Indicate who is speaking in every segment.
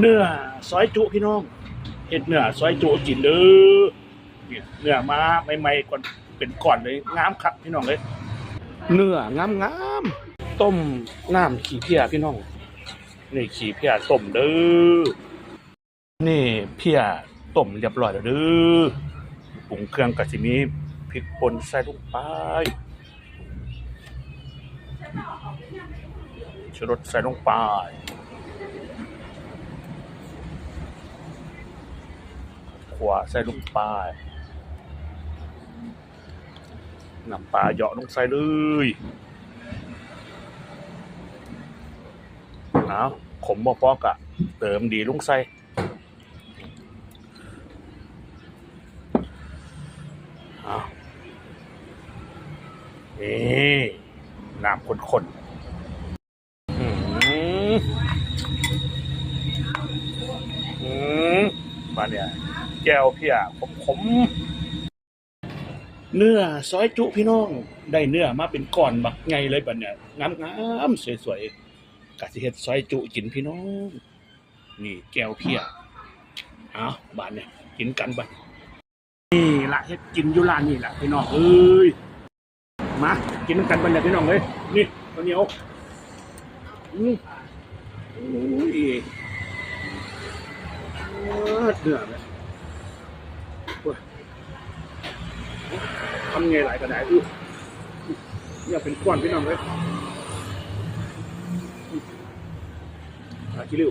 Speaker 1: เนื้อซอยจุพี่น้องเห็ดเนื้อซอยจุกินเด้อเนี่ยเนื้อมาใหม่ๆก่อนเป็นก่อนเลยงามครับพี่น้องเลยเนื้องามงามต้มน้ำขี้เพียพี่น้องนี่ขี้เพียต้มเด้อนี่เพียต้มเรียบร้อยแล้วเด้อปรุงเครื่องกะสิมีพริกป่นใส่ลงไปชูรสใส่ลงไป ขวาใส่ลงไปน้ำปลาเหยาะลงใส่เลยเอาขมบ่พอกะเติมดีลงใส่เอานี่น้ำข้นๆอืมอืมมาเนี่ย แก้วเพียผมผมเนื้อซอยจุพี่น้อง ได้เนื้อมาเป็นก้อนบักไงเลยบัดเนี่ยงามงามสวยๆกะสิเฮ็ดซอยจุกินพี่น้อง นี่แก้วเพียเอาบาดเนี่ยกินกันบัดนี่ละเฮ็ดกินอยู่ร้านนี่ละพี่น้องเอ้ยมากินกันบัดเนี่ยพี่น้องเอ้ยนี่ข้าวเหนียวอืมอุ้ยเนื้อเลย ทำไงหลายกระไดอู้เนี่ยเป็นก้อนพี่น้องเลยอาคิริว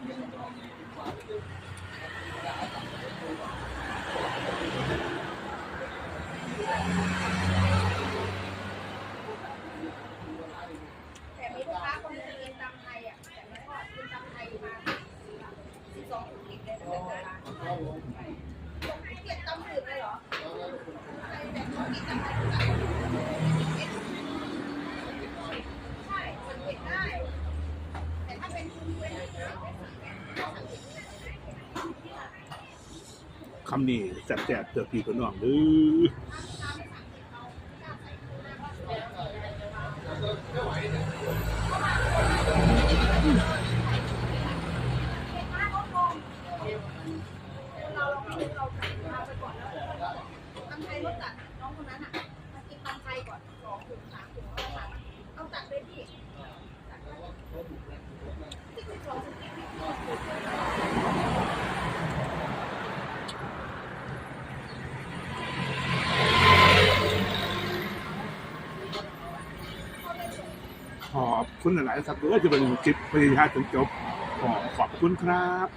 Speaker 2: แต่มีลูกค้าคนหนึงกินตำไทยอะแต่ไม่ก็กินตำไทยมาสิบสองถุงติดเลยนะเคำ
Speaker 1: นี้แสบๆเตือพี่พี่น้องหรือ
Speaker 2: เราเราเราเราไปก่อนแล้วตำไทยรสจัดน้องคนนั้นอะมากินตำไทยก่อนสองถุงสามถุงแล้วก็ต้องจัดด้วยพี่
Speaker 1: ขอบคุณหลายๆครับด้วยจะเป็นคลิปพยายามจนจบขอขอบคุณครับ